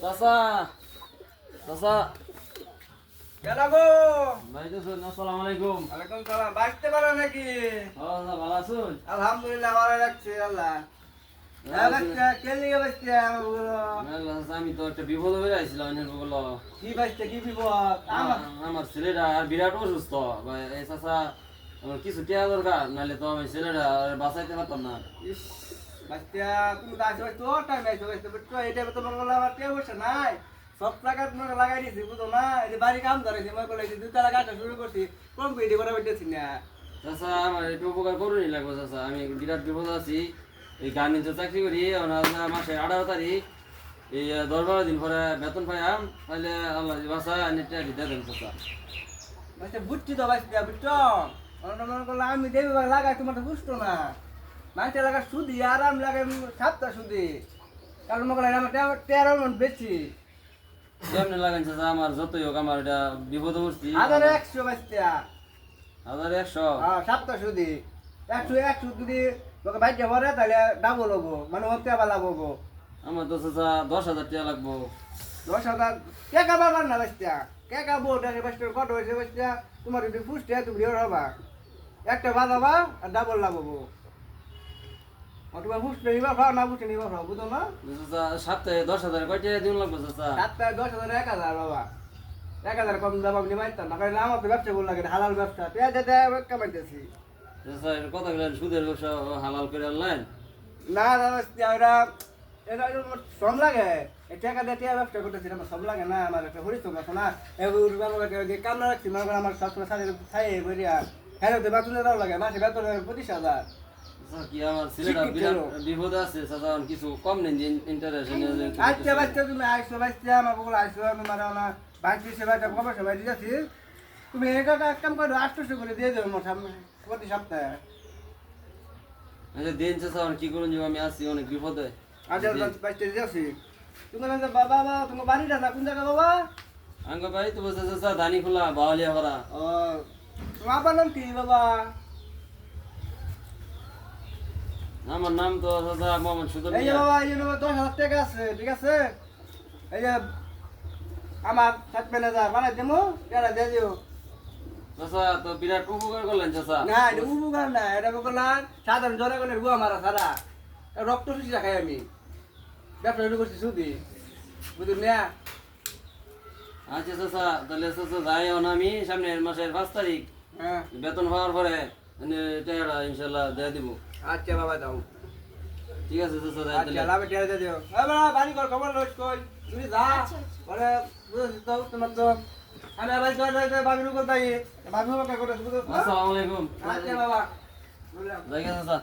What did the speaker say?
চাচা চাচা কেডা গো ভাইতেছেন আসসালামু আলাইকুম। ওয়ালাইকুম সালাম। বাঁচতে পারো নাকি? ও চাচা ভালো আছেন? আলহামদুলিল্লাহ ভালো রাখছে আল্লাহ। হ্যাঁ, চাচা, আমি তো একটা বিপদ হয়ে বলো। কি বাচ্চা, কি বিপদ? আমার- ছেলেটা বিরাট অসুস্থ। চাচা আমার কিছু টিয়া দরকার নাহলে তো আমি ছেলেটা বাঁচাইতে পারতাম না। বাচ্চা, তুমি তো আসবে, তোর time আইছো, বাচ্চা, বুঝছ? এই time এ তোমার বলে আমার টেয়া পয়সা নাই। সব টাকা তোমাকে লাগাই দিয়েছি, বুঝো না? এই যে বাড়ি কাম ধরেছি, মনে করলে এই যে দুতলা কাজটা শুরু করছি, কম পেটি করা পাইতেছি না। চাচা আমার একটু উপকার করুনই লাগবে চাচা আমি বিরাট বিপদ আছি এই গার্মেন্টসে চাকরি করি মাসে আঠারো তারিখ এই দশ বারো দিন পরে বেতন পাইয়াম তাহলে আল্লাহ বাসা নেটটা দিতে দেন বাচ্চা, বুঝছি তো বাচ্চা, বুঝছ? মনে মনে করলে আমি দেবী লাগাই তোমার বুঝতো না মাইটা লাগা সুদি আর আমি লাগাই সাতটা সুদি। কারণ আমার তেরো মন বেশি। কেমনে লাগান চাচা আমার যতই হোক আমার এটা বিপদ পড়ছি হাজার একশো বাচ্চা হাজার একশো? হ্যাঁ সাতটা সুদি। একশো একশো যদি তোকে বাইকে ভরে তাহলে ডাবল হব। মানে ওতে আবার লাভ হব। আমার তো চাচা দশ হাজার টাকা লাগবো। দশ হাজার কে কাবার না বাচ্চা কে কাবো ওটাকে বাচ্চা কত হয়েছে বাচ্চা তোমার যদি ফুসতে তুমি হবা। একটা বাজাবা আর ডাবল লাভ হব। তোমার ফুসতে নিবা খাও না ফুসতে নিবা খাও বুঝো না? সপ্তাহে দশ হাজার কয় টাকা দিন লাগবো চাচা? সাতটায় দশ হাজার এক হাজার বাবা। এক হাজার কম দাম আপনি মাইতাম না কারণ আমার তো ব্যবসা করলে লাগে হালাল ব্যবসা। পেঁয়াজ যেতে কামাইতেছি চাচা কথা বলেন সুদের ব্যবসা হালাল করে আনলেন? না বাচ্চা, ওটা এটা শ্রম লাগে। টাকা দিয়ে টিয়া ব্যবসা করতেছি আমার শ্রম লাগে না আমার একটা পরিশ্রম আছে না। কামনা রাখছি মনে করেন আমার সবসময় সাথে খাই বলিয়া হ্যাঁ বেতন লাগে মাসে বেতন পঁচিশ হাজার। কি আমার ছেলেটা বিরাট লোক। আছে চাচা কিছু কম নেন যে ইন্টারেস্ট আচ্ছা বাচ্চা তুমি আইসো বাচ্চা আমার তুমি এটা এক কাম করো আটশোশো করে দিয়ে দেবো প্রতি সপ্তাহে। আচ্ছা দিন চাচা কি করুন যে আমি অনেক বিপদে। আচ্ছা বাচ্চা বলছো, বাবা বাবা তোমার বাড়িটা না কোন জায়গা বাবা? আঙ্গ ভাই তো বলছে চাচা ধানি খোলা বাওয়ালিয়া করা ও তোমার নাম কি বাবা? আমার নাম তো মোহাম্মদ সুদর এই যে বাবা এই যে বাবা, দশ হাজার টাকা আছে ঠিক আছে? এই যে আমার সাত ম্যানেজার বানাই দেবো টাকা দিয়ে দিও। চাচা তো বিরাট উপকার করলেন চাচা। না এটা উপকার না এটা বললাম সাধারণ জনগণের গুয়া মারা সারা রক্ত শুষি রাখাই আমি। ব্যবসা শুরু করছি সুদি বুঝলি না? আচ্ছা চাচা তাহলে চাচা যাই আমি সামনের মাসের পাঁচ তারিখ। হ্যাঁ। বেতন হওয়ার পরে টাকাটা ইনশাল্লাহ দিয়ে দিব আচ্ছা বাবা দাও ঠিক আছে তো যাই আচ্ছা লাভে টেরা দিয়ে দিও এ বাবা বাড়ি কর খবর রোজ কই তুমি যা পরে বুঝছ তো তোমার তো আমি আবার জয় জয় জয় ভাবির উপর তাই ভাবির উপর করে বুঝেছ আসসালামু আলাইকুম আচ্ছা বাবা জায়গা চাচা